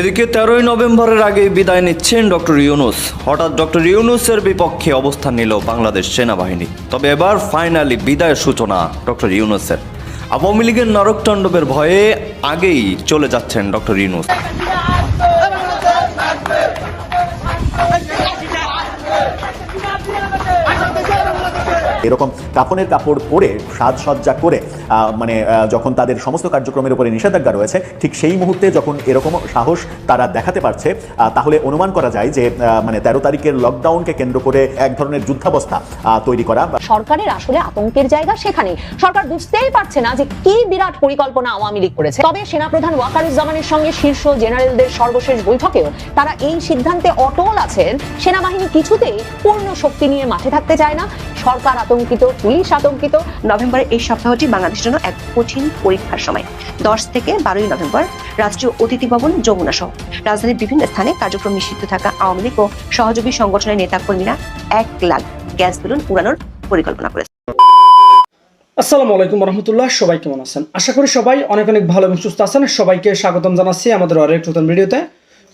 এদিকে তেরোই নভেম্বরের আগে বিদায় নিচ্ছেন ডক্টর ইউনুস। হঠাৎ ডক্টর ইউনুসের বিপক্ষে অবস্থান নিল বাংলাদেশ সেনাবাহিনী। তবে এবার ফাইনালি বিদায়ের সূচনা ডক্টর ইউনুসের। আওয়ামী লীগের নরকতাণ্ডবের ভয়ে আগেই চলে যাচ্ছেন ডক্টর ইউনুস। এরকম কাফনের কাপড় পরে সাজসজ্জা করে মানে যখন তাদের সমস্ত কার্যক্রমের উপরে নিষেধাজ্ঞা রয়েছে, ঠিক সেই মুহূর্তে যখন এরকম সাহস তারা দেখাতে পারছে তাহলে অনুমান করা যায় যে মানে তেরো তারিখের লকডাউনকে কেন্দ্র করে এক ধরনের যুদ্ধাবস্থা তৈরি করা সরকারের আসলে আতঙ্কের জায়গা সেখানে। সরকার বুঝতেই পারছে না যে কি বিরাট পরিকল্পনা আওয়ামী লীগ করেছে। তবে সেনাপ্রধান ওয়াকারুজ্জামানের সঙ্গে শীর্ষ জেনারেলদের সর্বশেষ বৈঠকেও তারা এই সিদ্ধান্তে অটল আছেন। সেনাবাহিনী কিছুতেই পূর্ণ শক্তি নিয়ে মাঠে থাকতে চায় না। সরকার আতঙ্কিত, পুলিশ আতঙ্কিত। নভেম্বরের এই সপ্তাহটি বাংলাদেশের জন্য এক কঠিন পরীক্ষার সময়। দশ থেকে বারোই নভেম্বর রাষ্ট্রীয় অতিথি ভবন যমুনা সহ রাজধানীর বিভিন্ন স্থানে কার্যক্রম নিষিদ্ধ থাকা আওয়ামী লীগ ও সহযোগী সংগঠনের নেতাকর্মীরা এক লাখ গ্যাস বেলুন উড়ানোর পরিকল্পনা করেছে। আসসালামু আলাইকুম রহমতুল্লাহ, সবাই কেমন আছেন? আশা করি সবাই অনেক অনেক ভালো এবং সুস্থ আছেন। সবাইকে স্বাগতম জানাচ্ছি আমাদের আরেক নতুন ভিডিওতে।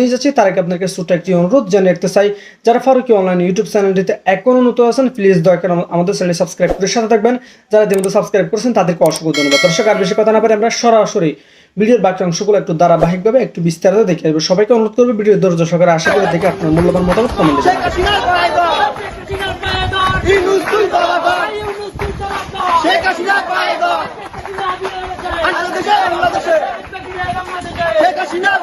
নিয়ে যাচ্ছি তার আগে আপনাকে ছোট্ট একটি অনুরোধ জানিয়ে রাখতে চাই যারা ফারুকি অনলাইন ইউটিউব চ্যানেলটিতে এখনও নতুন আছেন প্লিজ দয়া করে আমাদের চ্যানেল সাবস্ক্রাইব করে সাথে থাকবেন। যারা ইতিমধ্যে সাবস্ক্রাইব করেছেন তাদেরকে অসংখ্য ধন্যবাদ। দর্শক আর বেশি কথা না পারে আমরা সরাসরি ভিডিওর বাকি অংশগুলো একটু ধারাবাহিকভাবে একটু বিস্তারিত দেখে আসব। সবাইকে অনুরোধ করবে ভিডিও ধৈর্য সহকারে আশা করে দেখে আপনার মূল্যবান মতামত কমেন্টে জানাবেন। শেখ হাসিনা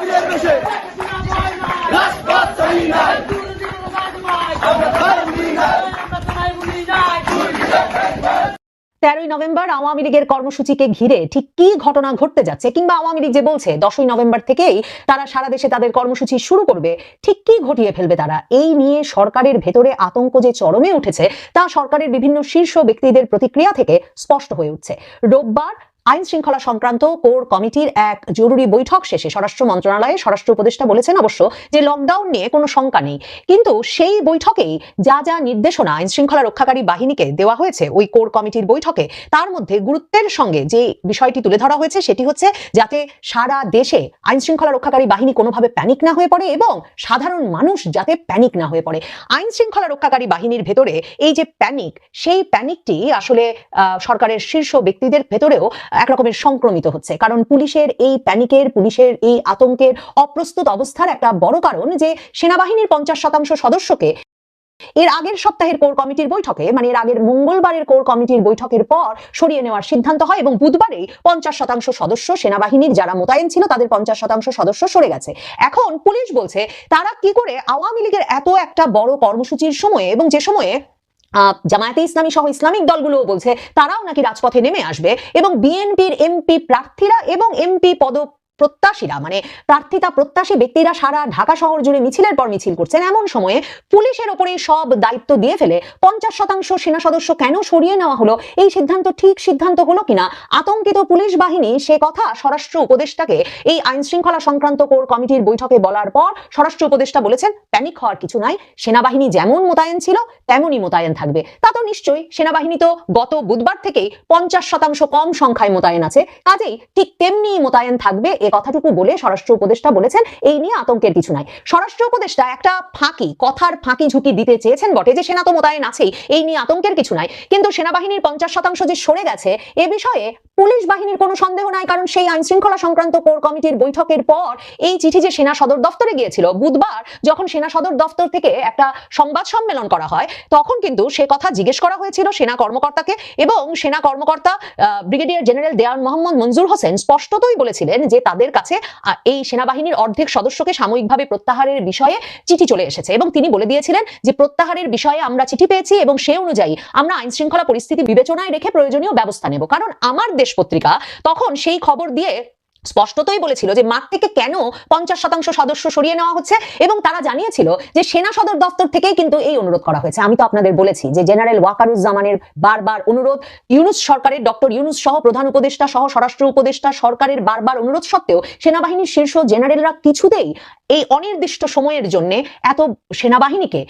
তেরোই নভেম্বর আওয়ামী লীগের কর্মসূচিকে ঘিরে ঠিক কি ঘটনা ঘটতে যাচ্ছে কিংবা আওয়ামী লীগ যে বলছে দশই নভেম্বর থেকেই তারা সারা দেশে তাদের কর্মসূচি শুরু করবে, ঠিক কি ঘটিয়ে ফেলবে তারা? এই নিয়ে সরকারের ভেতরে আতঙ্ক যে চরমে উঠেছে, তা সরকারের বিভিন্ন শীর্ষ ব্যক্তিদের প্রতিক্রিয়া থেকে স্পষ্ট হয়ে উঠছে। রোববার আইন শৃঙ্খলা সংক্রান্ত কোর কমিটির এক জরুরি বৈঠক শেষে স্বরাষ্ট্র মন্ত্রণালয়ে স্বরাষ্ট্র উপদেষ্টা বলেছেন অবশ্য যে লকডাউন নিয়ে কোনো শঙ্কা নেই। কিন্তু সেই বৈঠকেই যা যা নির্দেশনা আইন শৃঙ্খলা রক্ষাকারী বাহিনীকে দেওয়া হয়েছে, ওই কোর কমিটির বৈঠকে তার মধ্যে গুরুত্বের সঙ্গে যে বিষয়টি তুলে ধরা হয়েছে সেটি হচ্ছে যাতে সারা দেশে আইন শৃঙ্খলা রক্ষাকারী বাহিনী কোনোভাবে প্যানিক না হয়ে পড়ে এবং সাধারণ মানুষ যাতে প্যানিক না হয়ে পড়ে। আইন শৃঙ্খলা রক্ষাকারী বাহিনীর ভেতরে এই যে প্যানিক সেই প্যানিকটি আসলে সরকারের শীর্ষ ব্যক্তিদের ভেতরেও এক রকমের সংক্রমিত হচ্ছে। কারণ পুলিশের এই প্যানিকের, পুলিশের এই আতঙ্কের অপ্রস্তুত অবস্থার একটা বড় কারণ যে সেনাবাহিনীর পঞ্চাশ শতাংশ সদস্যকে এর আগের সপ্তাহের কোর কমিটির বৈঠকে মানে এর আগের মঙ্গলবারের কোর কমিটির বৈঠকের পর সরিয়ে নেওয়ার সিদ্ধান্ত হয় এবং বুধবারেই পঞ্চাশ শতাংশ সদস্য সেনাবাহিনীর যারা মোতায়েন ছিল তাদের পঞ্চাশ শতাংশ সদস্য সরে গেছে। এখন পুলিশ বলছে, তারা কি করে আওয়ামী লীগের এত একটা বড় কর্মসূচির সময়ে এবং যে সময়ে জামায়াতে ইসলামী সহ ইসলামিক দলগুলোও বলছে তারাও নাকি রাজপথে নেমে আসবে এবং বিএনপির এমপি প্রার্থীরা এবং এমপি পদ প্রত্যাশীরা মানে প্রার্থিতা প্রত্যাশী ব্যক্তিরা সারা ঢাকা শহর জুড়ে মিছিলের পর মিছিল করছেন। এমন সময়ে পুলিশের ওপরে সব দায়িত্ব দিয়ে ফেলে পঞ্চাশ শতাংশ সেনা সদস্য কেন সরিয়ে নেওয়া হলো? এই সিদ্ধান্ত ঠিক সিদ্ধান্ত হলো কিনা? আতঙ্কিত পুলিশ বাহিনী সে কথা স্বরাষ্ট্র উপদেষ্টাকে এই আইন শৃঙ্খলা সংক্রান্ত কোর কমিটির বৈঠকে বলার পর স্বরাষ্ট্র উপদেষ্টা বলেছেন, প্যানিক হওয়ার কিছু নাই। সেনাবাহিনী যেমন মোতায়েন ছিল, তেমনই মোতায়েন থাকবে। তা তো নিশ্চয়ই, সেনাবাহিনী তো গত বুধবার থেকেই পঞ্চাশ শতাংশ কম সংখ্যায় মোতায়েন আছে। কাজেই ঠিক তেমনি মোতায়েন থাকবে এ কথাটুকু বলে স্বরাষ্ট্র উপদেষ্টা বলেছেন, এই নিয়ে আতঙ্কের কিছু নাই। স্বরাষ্ট্র উপদেষ্টা একটা ফাঁকি, কথার ফাঁকি ঝুঁকি দিতে চেয়েছেন বটে যে সেনা তো মোতায়েন আছেই, এই নিয়ে আতঙ্কের কিছু নাই। কিন্তু সেনাবাহিনীর পঞ্চাশ শতাংশ যে সরে গেছে, এ বিষয়ে পুলিশ বাহিনীর কোনো সন্দেহ নাই, কারণ সেই আইন শৃঙ্খলা সংক্রান্ত কোর কমিটির বৈঠকের পর এই চিঠি যে সেনা সদর দফতরে গিয়েছিল, বুধবার যখন সেনা সদর দফতর থেকে একটা সংবাদ সম্মেলন করা হয়, তখন কিন্তু সে কথা জিজ্ঞেস করা হয়েছিল সেনা কর্মকর্তাকে এবং সেনা কর্মকর্তা ব্রিগেডিয়ার জেনারেল দেওয়ান মোহাম্মদ মঞ্জুর হোসেন স্পষ্টতই বলেছিলেন যে তাদের কাছে আহ, এই সেনাবাহিনীর অর্ধেক সদস্যকে সাময়িকভাবে প্রত্যাহারের বিষয়ে চিঠি চলে এসেছে। এবং তিনি বলে দিয়েছিলেন যে প্রত্যাহারের বিষয়ে আমরা চিঠি পেয়েছি এবং সে অনুযায়ী আমরা আইন শৃঙ্খলা পরিস্থিতি বিবেচনায় রেখে প্রয়োজনীয় ব্যবস্থা নেব। কারণ আমার দেশ পত্রিকা তখন সেই খবর দিয়ে স্পষ্টতই বলেছিল যে মাঠ থেকে কেন পঞ্চাশ শতাংশ সদস্য সরিয়ে নেওয়া হচ্ছে এবং তারা জানিয়েছিল যে সেনা সদর দপ্তর থেকেই কিন্তু এই অনুরোধ করা হয়েছে। আমি তো আপনাদের বলেছি যে জেনারেল ওয়াকারুজ্জামানের বারবার অনুরোধ। ইউনুস সরকারের, ডক্টর ইউনুস সহ প্রধান উপদেষ্টা সহ স্বরাষ্ট্র উপদেষ্টা সরকারের বারবার অনুরোধ সত্ত্বেও সেনাবাহিনীর শীর্ষ জেনারেলরা কিছুতেই এই অনির্দিষ্ট সময়ের জন্য এত সেনাবাহিনীকে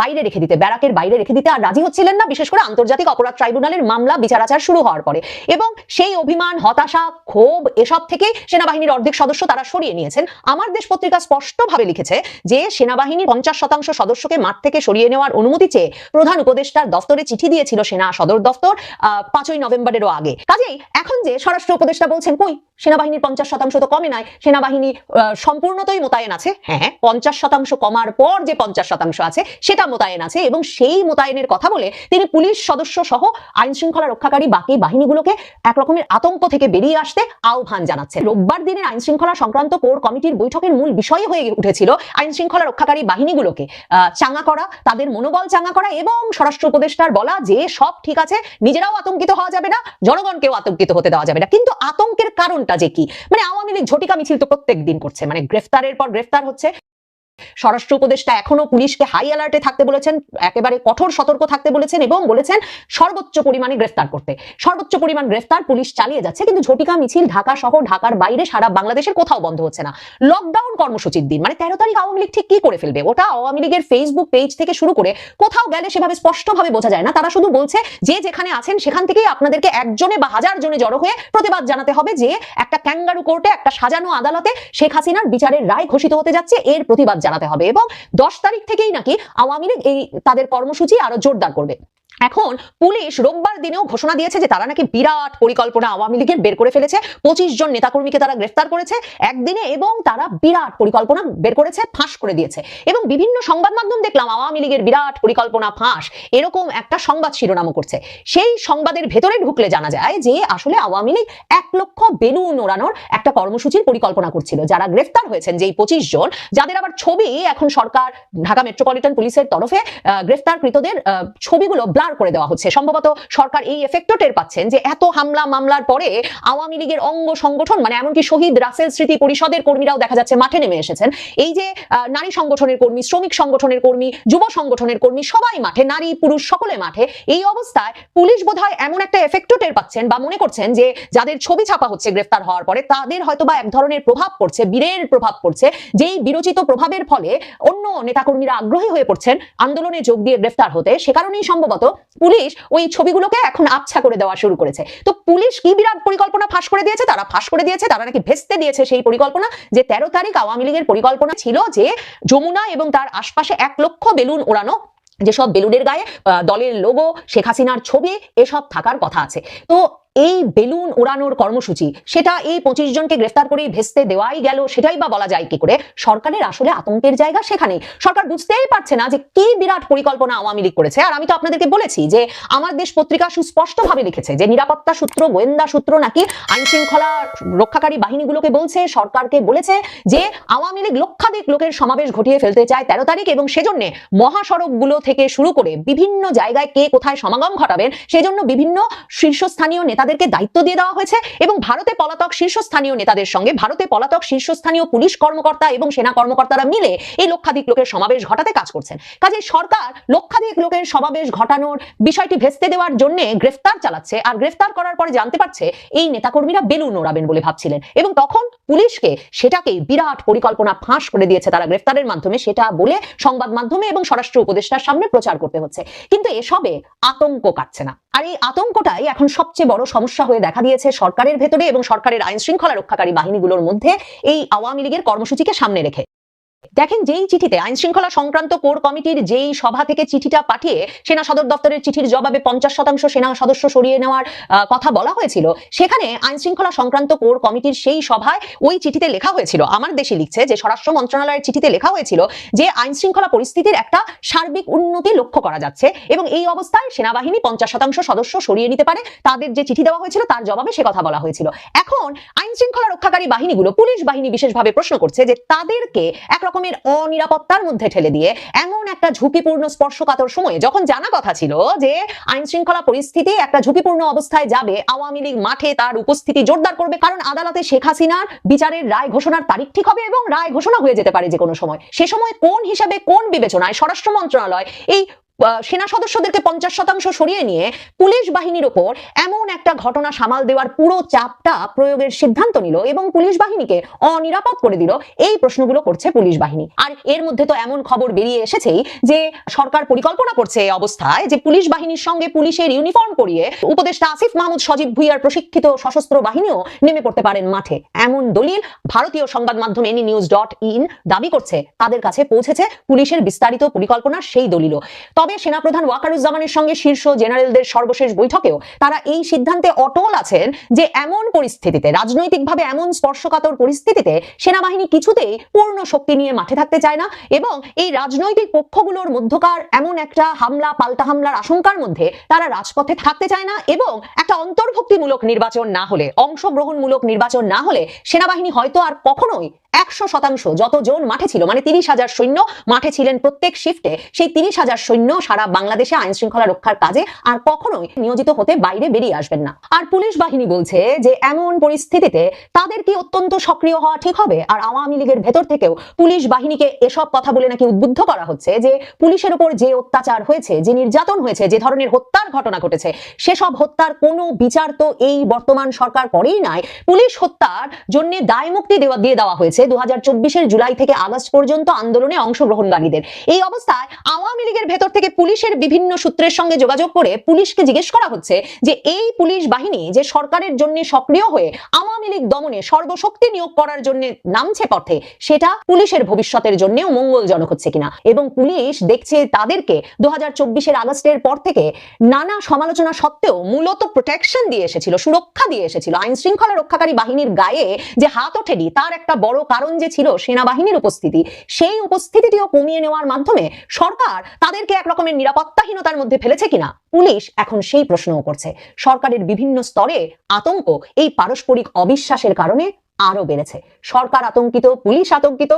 বাইরে রেখে দিতে, ব্যারাকের বাইরে রেখে দিতে আর রাজি হচ্ছিলেন না। বিশেষ করে আন্তর্জাতিক অপরাধ ট্রাইব্যুনালের মামলা, বিচারাচার শুরু হওয়ার পরে। এবং সেই অভিমান, হতাশা, ক্ষোভ, এসব থেকে সেনাবাহিনীর অর্ধেক সদস্য তারা সরিয়ে নিয়েছেন। আমার দেশ পত্রিকা স্পষ্টভাবে লিখেছে যে সেনাবাহিনীর পঞ্চাশ শতাংশ সদস্যকে মাঠ থেকে সরিয়ে নেওয়ার অনুমতি চেয়ে প্রধান উপদেষ্টার দফতরে চিঠি দিয়েছিল সেনা সদর দফতর পাঁচই নভেম্বরেরও আগে। কাজেই এখন যে স্বরাষ্ট্র উপদেষ্টা বলছেন, কই? সেনাবাহিনীর পঞ্চাশ শতাংশ তো কমে নাই। সেনাবাহিনী সম্পূর্ণতই মোতায়েন আছে। হ্যাঁ পঞ্চাশ শতাংশ কমার পর যে পঞ্চাশ শতাংশ আছে, সেটা মোতায়েন আছে এবং সেই মোতায়েনের কথা বলে তিনি পুলিশ সদস্য সহ আইন শৃঙ্খলা রক্ষাকারী বাকি বাহিনীগুলোকে এক রকমের আতঙ্ক থেকে বেরিয়ে আসতে আহ্বান জানাচ্ছে। রোববার দিনের আইন শৃঙ্খলা সংক্রান্ত কোর কমিটির বৈঠকের মূল বিষয় হয়ে উঠেছিল আইন শৃঙ্খলা রক্ষাকারী বাহিনীগুলোকে। চাঙ্গা করা, তাদের মনোবল চাঙ্গা করা এবং স্বরাষ্ট্র উপদেষ্টার বলা যে সব ঠিক আছে, নিজেরাও আতঙ্কিত হওয়া যাবে না, জনগণকেও আতঙ্কিত হতে দেওয়া যাবে না। কিন্তু আতঙ্কের কারণটা যে কি? মানে আওয়ামী লীগ ঝটিকা মিছিল তো প্রত্যেক দিন করছে। মানে গ্রেফতারের পর গ্রেফতার হচ্ছে স্বরাষ্ট্র উপদেষ্টা এখনও পুলিশকে হাই অ্যালার্টে থাকতে বলেছেন, একেবারে কঠোর সতর্ক থাকতে বলেছেন এবং বলেছেন সর্বোচ্চ পরিমাণে গ্রেফতার করতে। সর্বোচ্চ পরিমাণ গ্রেফতার পুলিশ চালিয়ে যাচ্ছে, কিন্তু ঝটিকা মিছিল ঢাকা সহ ঢাকার বাইরে সারা বাংলাদেশের কোথাও বন্ধ হচ্ছে না। লকডাউন কর্মসূচির দিন মানে তেরো তারিখ আওয়ামী লীগ ঠিক কি করে ফেলবে? ওটা আওয়ামী লীগের ফেসবুক পেজ থেকে শুরু করে কোথাও গেলে সেভাবে স্পষ্টভাবে বোঝা যায় না। তারা শুধু বলছে যে যেখানে আছেন সেখান থেকেই আপনাদেরকে একজনে বা হাজার জনে জড়ো হয়ে প্রতিবাদ জানাতে হবে যে একটা ক্যাঙ্গারু কোর্টে একটা সাজানো আদালতে শেখ হাসিনার বিচারের রায় ঘোষিত হতে যাচ্ছে, এর প্রতিবাদ জানাতে হবে এবং দশ তারিখ থেকেই নাকি আওয়ামী লীগ এই তাদের কর্মসূচি আরও জোরদার করবে। এখন পুলিশ রোববার দিনেও ঘোষণা দিয়েছে যে তারা নাকি বিরাট পরিকল্পনা আওয়ামী লীগের বের করে ফেলেছে। পঁচিশ জন নেতাকর্মীকে তারা গ্রেফতার করেছে একদিনে এবং তারা বিরাট পরিকল্পনা বের করেছে, ফাঁস করে দিয়েছে। এবং বিভিন্ন সংবাদ মাধ্যম দেখলাম আওয়ামী লীগের বিরাট পরিকল্পনা ফাঁস, এরকম একটা সংবাদ শিরোনামও করছে। সেই সংবাদের ভেতরে ঢুকলে জানা যায় যে আসলে আওয়ামী লীগ লক্ষ বেলুন ওড়ানোর একটা কর্মসূচির পরিকল্পনা করছিল, যারা গ্রেফতার হয়েছেন যেই পঁচিশ জন, যাদের আবার ছবি এখন সরকার, ঢাকা মেট্রোপলিটন পুলিশের তরফে গ্রেফতারকৃতদের ছবিগুলো ব্লার করে দেওয়া হচ্ছে। সম্ভবত সরকার এই এফেক্টও টের পাচ্ছেন যে এত হামলা মামলার পরে আওয়ামী লীগের অঙ্গ সংগঠন মানে এমনকি শহীদ রাসেল স্মৃতি পরিষদের কর্মীরাও দেখা যাচ্ছে মাঠে নেমে এসেছেন। এই যে নারী সংগঠনের কর্মী, শ্রমিক সংগঠনের কর্মী, যুব সংগঠনের কর্মী, সবাই মাঠে, নারী, পুরুষ সকলে মাঠে, এই অবস্থায় পুলিশ বোধহয় এমন একটা এফেক্টও টের পাচ্ছেন বা মনে করছেন যে যাদের ছবি ছাপা হচ্ছে গ্রেফতার হওয়ার পরে তাদের হয়তো বা এক ধরনের প্রভাব পড়ছে, বীরের প্রভাব পড়ছে, যেই বিরোচিত প্রভাবের ফলে অন্য নেতাকর্মীরা আগ্রহী হয়ে পড়ছেন আন্দোলনে যোগ দিয়ে গ্রেফতার হতে। সে কারণেই সম্ভবত পুলিশ ওই ছবিগুলোকে এখন আবছা করে দেওয়া শুরু করেছে। তো পুলিশ কি বিরাট পরিকল্পনা ফাঁস করে দিয়েছে? তারা ফাঁস করে দিয়েছে, তারা নাকি ভেস্তে দিয়েছে সেই পরিকল্পনা যে তেরো তারিখ আওয়ামী লীগের পরিকল্পনা ছিল যে যমুনা এবং তার আশপাশে এক লক্ষ বেলুন ওড়ানো, যেসব বেলুনের গায়ে দলের লোগো শেখ হাসিনার ছবি, এসব থাকার কথা আছে। তো এই বেলুন ওড়ানোর কর্মসূচি, সেটা এই পঁচিশ জনকে গ্রেফতার করে ভেস্তে দেওয়াই গেল, সেটাই বা বলা যায় কি করে? সরকারের আসলে আতঙ্কের জায়গা সেখানে। সরকার বুঝতেই পারছে না যে কি বিরাট পরিকল্পনা আওয়ামী লীগ করেছে। আর আমি তো আপনাদেরকে বলেছি যে, আমার দেশ পত্রিকা সুস্পষ্টভাবে লিখেছে যে, নিরাপত্তা সূত্র, গোয়েন্দা সূত্র নাকি আইন শৃঙ্খলা রক্ষাকারী বাহিনীগুলোকে বলছে, সরকারকে বলেছে যে, আওয়ামী লীগ লক্ষাধিক লোকের সমাবেশ ঘটিয়ে ফেলতে চায় তেরো তারিখ এবং সেজন্য মহাসড়কগুলো থেকে শুরু করে বিভিন্ন জায়গায় কে কোথায় সমাগম ঘটাবেন, সেজন্য বিভিন্ন শীর্ষস্থানীয় নেতাদেরকে দায়িত্ব দিয়ে দেওয়া হয়েছে এবং ভারতে পলাতক শীর্ষস্থানীয় নেতাদের সঙ্গে ভারতে পলাতক শীর্ষস্থানীয় পুলিশ কর্মকর্তা এবং সেনা কর্মকর্তারা মিলে এই লক্ষাধিক লোকের সমাবেশ ঘটাতে কাজ করছেন। কাজে সরকার লক্ষাধিক লোকের সমাবেশ ঘটানোর বিষয়টি ভেস্তে দেওয়ার জন্য গ্রেফতার চালাচ্ছে আর গ্রেফতার করার পরে জানতে পারছে এই নেতাকর্মীরা বেলুন ওড়াবেন বলে ভাবছিলেন এবং তখন পুলিশকে সেটাকে বিরাট পরিকল্পনা ফাঁস করে দিয়েছে তারা গ্রেফতারের মাধ্যমে সেটা বলে সংবাদ মাধ্যমে এবং স্বরাষ্ট্র উপদেষ্টার সামনে প্রচার করতে হচ্ছে। কিন্তু এসবে আতঙ্ক কাটছে না। আর এই আতঙ্কটাই এখন সবচেয়ে বড় সমস্যা হয়ে দেখা দিয়েছে সরকারের ভেতরে এবং সরকারের আইন শৃঙ্খলা রক্ষাকারী বাহিনীগুলোর মধ্যে এই আওয়ামী লীগের কর্মসূচিকে সামনে রেখে। দেখেন যেই চিঠিতে আইন শৃঙ্খলা সংক্রান্ত কোর কমিটির যেই সভা থেকে চিঠিটা পাঠিয়ে সেনা সদর দপ্তরের চিঠির জবাবে পঞ্চাশ শতাংশ সেনা সদস্য সরিয়ে নেওয়ার কথা বলা হয়েছিল, সেখানে আইন শৃঙ্খলা সংক্রান্ত কোর কমিটির সেই সভায় ওই চিঠিতে লেখা হয়েছিল, আমার দেশে লিখছে যে স্বরাষ্ট্র মন্ত্রণালয়ের চিঠিতে লেখা হয়েছিল যে আইন শৃঙ্খলা পরিস্থিতির একটা সার্বিক উন্নতি লক্ষ্য করা যাচ্ছে এবং এই অবস্থায় সেনাবাহিনী পঞ্চাশ শতাংশ সদস্য সরিয়ে নিতে পারে, তাদের যে চিঠি দেওয়া হয়েছিল তার জবাবে সে কথা বলা হয়েছিল। এখন আইন শৃঙ্খলা রক্ষাকারী বাহিনীগুলো, পুলিশ বাহিনী বিশেষভাবে প্রশ্ন করছে যে তাদেরকে একরকমের রকমের অনিরাপত্তার মধ্যে ঠেলে দিয়ে এমন একটা ঝুঁকিপূর্ণ স্পর্শকাতর সময়ে যখন জানা কথা ছিল যে আইন শৃঙ্খলা পরিস্থিতি একটা ঝুঁকিপূর্ণ অবস্থায় যাবে, আওয়ামী লীগ মাঠে তার উপস্থিতি জোরদার করবে। কারণ আদালতে শেখ হাসিনার বিচারের রায় ঘোষণার তারিখ ঠিক হবে এবং রায় ঘোষণা হয়ে যেতে পারে যে কোনো সময়। সে সময় কোন হিসাবে কোন বিবেচনায় স্বরাষ্ট্র মন্ত্রণালয় এই সেনা সদস্যদেরকে পঞ্চাশ শতাংশ সরিয়ে নিয়ে পুলিশ বাহিনীর ওপর এমন একটা ঘটনা সামাল দেওয়ার পুরো চাপটা প্রয়োগের সিদ্ধান্ত নিল এবং পুলিশ বাহিনীকে অনিরাপদ করে দিল। এই প্রশ্নগুলো করছে পুলিশ বাহিনী। আর এর মধ্যে তো এমন খবর বেরিয়ে এসেছেই যে সরকার পরিকল্পনা করছে এই অবস্থায় যে পুলিশ বাহিনীর সঙ্গে পুলিশের ইউনিফর্ম পরিয়ে উপদেষ্টা আসিফ মাহমুদ, সজীব ভুইয়ার প্রশিক্ষিত সশস্ত্র বাহিনীও নেমে পড়তে পারেন মাঠে। এমন দলিল ভারতীয় সংবাদ মাধ্যম এনি নিউজ ডট ইন দাবি করছে। তাদের কাছে পৌঁছেছে পুলিশের বিস্তারিত পরিকল্পনার সেই দলিলও। তবে সেনাপ্রধান ওয়াকারুজ্জামানের সঙ্গে শীর্ষ জেনারেলদের সর্বশেষ বৈঠকেও তারা এই সিদ্ধান্তে অটল আছেন যে এমন পরিস্থিতিতে, রাজনৈতিকভাবে এমন স্পর্শকাতর পরিস্থিতিতে সেনাবাহিনী কিছুতেই পূর্ণ শক্তি নিয়ে মাঠে থাকতে চায় না এবং এই রাজনৈতিক পক্ষগুলোর মধ্যকার এমন একটা হামলা, পাল্টা হামলার আশঙ্কার মধ্যে তারা রাজপথে থাকতে চায় না এবং একটা অন্তর্ভুক্তিমূলক নির্বাচন না হলে, অংশগ্রহণমূলক নির্বাচন না হলে সেনাবাহিনী হয়তো আর কখনোই একশো শতাংশ যতজন মাঠে ছিল মানে তিরিশ হাজার সৈন্য মাঠে ছিলেন প্রত্যেক শিফটে সেই তিরিশ হাজার সৈন্য সারা বাংলাদেশে আইন শৃঙ্খলা রক্ষার কাজে আর কখনোই নিয়োজিত হতে বাইরে বেরিয়ে আসবেন না। আর পুলিশ বাহিনী বলছে যে, এমন পরিস্থিতিতে তাদের কি অত্যন্ত সক্রিয় হওয়া ঠিক হবে? আর আওয়ামী লীগের ভেতর থেকেও পুলিশ বাহিনীকে এসব কথা বলে নাকি উদ্বুদ্ধ করা হচ্ছে যে, পুলিশের উপর যে অত্যাচার হয়েছে, যে নির্যাতন হয়েছে, যে ধরনের হত্যার ঘটনা ঘটেছে, সেসব হত্যার কোনো বিচার তো এই বর্তমান সরকার করেই নাই। পুলিশ হত্যার জন্য দায় মুক্তি দেওয়া, দিয়ে দেওয়া হয়েছে দু হাজার জুলাই থেকে আগস্ট পর্যন্ত আন্দোলনে অংশগ্রহণকারীদের। এই অবস্থায় আওয়ামী লীগের ভেতর থেকে পুলিশের বিভিন্ন সূত্রের সঙ্গে যোগাযোগ করে পুলিশকে জিজ্ঞেস করা হচ্ছে যে এই পুলিশ বাহিনী যে সরকারের জন্য সক্রিয় হয়ে আওয়ামী লীগ দমনে সর্বশক্তি নিয়োগ করার জন্য নামছে পথে, সেটা পুলিশের ভবিষ্যতের জন্যও মঙ্গলজনক হচ্ছে কিনা? এবং পুলিশ দেখছে তাদেরকে দু হাজার আগস্টের পর থেকে নানা সমালোচনা সত্ত্বেও মূলত প্রোটেকশন দিয়ে এসেছিল, সুরক্ষা দিয়ে এসেছিল। আইন শৃঙ্খলা রক্ষাকারী বাহিনীর গায়ে যে হাত ওঠেনি, তার একটা বড় কারণ যে ছিল সেনাবাহিনীর উপস্থিতি। সেই উপস্থিতিটিও কমিয়ে নেওয়ার মাধ্যমে সরকার তাদেরকে এক রকমের নিরাপত্তাহীনতার মধ্যে ফেলেছে কিনা? পুলিশ এখন সেই প্রশ্নও করছে। সরকারের বিভিন্ন স্তরে আতঙ্ক এই পারস্পরিক অবিশ্বাসের কারণে আরও বেড়েছে। সরকার আতঙ্কিত, পুলিশ আতঙ্কিত,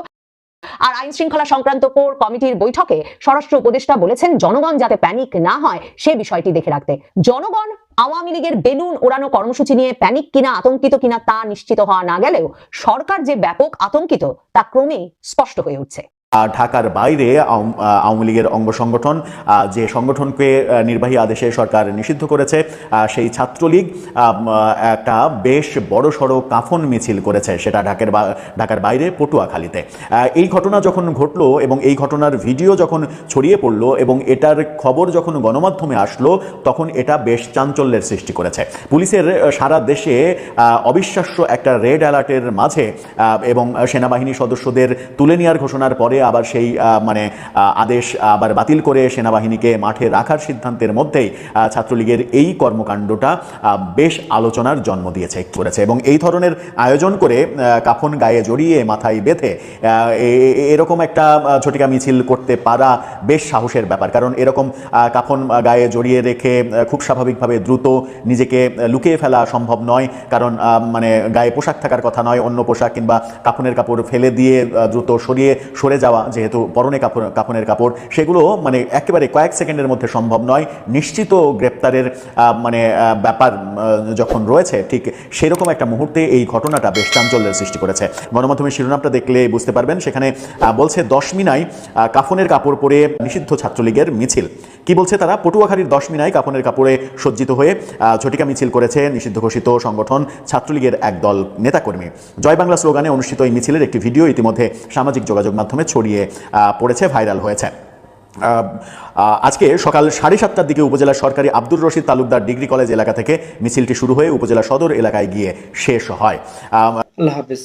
আর আইন শৃঙ্খলা সংক্রান্ত কোর কমিটির বৈঠকে স্বরাষ্ট্র উপদেষ্টা বলেছেন, জনগণ যাতে প্যানিক না হয়, সে বিষয়টি দেখে রাখতে। জনগণ আওয়ামী লীগের বেলুন ওড়ানো কর্মসূচি নিয়ে প্যানিক কিনা, আতঙ্কিত কিনা তা নিশ্চিত হওয়া না গেলেও সরকার যে ব্যাপক আতঙ্কিত, তা ক্রমেই স্পষ্ট হয়ে উঠছে। ঢাকার বাইরে আওয়াম- লীগের অঙ্গ সংগঠন যে সংগঠনকে নির্বাহী আদেশে সরকার নিষিদ্ধ করেছে সেই ছাত্রলীগ একটা বেশ বড় সড়ো কাফন মিছিল করেছে সেটা ঢাকার ঢাকার বাইরে পটুয়াখালীতে। এই ঘটনা যখন ঘটলো এবং এই ঘটনার ভিডিও যখন ছড়িয়ে পড়ল এবং এটার খবর যখন গণমাধ্যমে আসলো, তখন এটা বেশ চাঞ্চল্যের সৃষ্টি করেছে। পুলিশের সারা দেশে অবিশ্বাস্য একটা রেড অ্যালার্টের মাঝে এবং সেনাবাহিনী সদস্যদের তুলে নেওয়ার ঘোষণার পরে আবার সেই মানে আদেশ আবার বাতিল করে সেনাবাহিনীকে মাঠে রাখার সিদ্ধান্তের মধ্যেই ছাত্রলীগের এই কর্মকাণ্ডটা বেশ আলোচনার জন্ম দিয়েছে, করেছে। এবং এই ধরনের আয়োজন করে কাফন গায়ে জড়িয়ে মাথায় বেঁধে এরকম একটা ঝটিকা মিছিল করতে পারা বেশ সাহসের ব্যাপার। কারণ এরকম কাফন গায়ে জড়িয়ে রেখে খুব স্বাভাবিকভাবে দ্রুত নিজেকে লুকিয়ে ফেলা সম্ভব নয়। কারণ মানে গায়ে পোশাক থাকার কথা নয়, অন্য পোশাক কিংবা কাফনের কাপড় ফেলে দিয়ে দ্রুত সরিয়ে, সরে যাওয়া যেহেতু পরনে কাপড় কাপনের কাপড়, সেগুলো মানে একেবারে কয়েক সেকেন্ডের মধ্যে সম্ভব নয়। নিশ্চিত গ্রেপ্তারের মানে ব্যাপার যখন রয়েছে, ঠিক সেরকম একটা মুহূর্তে এই ঘটনাটা বেশ চাঞ্চল্যের সৃষ্টি করেছে। গণমাধ্যমের শিরোনামটা দেখলে বুঝতে পারবেন, সেখানে বলছে দশ মিনায় কাফনের কাপড় পরে নিষিদ্ধ ছাত্রলীগের মিছিল। কি বলছে তারা? পটুয়াখালীর দশ মিনায় কাফনের কাপড়ে সজ্জিত হয়ে ঝটিকা মিছিল করেছে নিষিদ্ধ ঘোষিত সংগঠন ছাত্রলীগের একদল নেতাকর্মী। জয় বাংলা স্লোগানে অনুষ্ঠিত এই মিছিলের একটি ভিডিও ইতিমধ্যে সামাজিক যোগাযোগ মাধ্যমে ছড়িয়ে পড়েছে, ভাইরাল হয়েছে। আজকে সকাল সাড়ে সাতটার দিকে উপজেলা সরকারি আব্দুর রশিদ তালুকদার ডিগ্রি কলেজ এলাকা থেকে মিছিলটি শুরু হয়ে উপজেলা সদর এলাকায় গিয়ে শেষ হয়। আল্লাহ হাফিজ।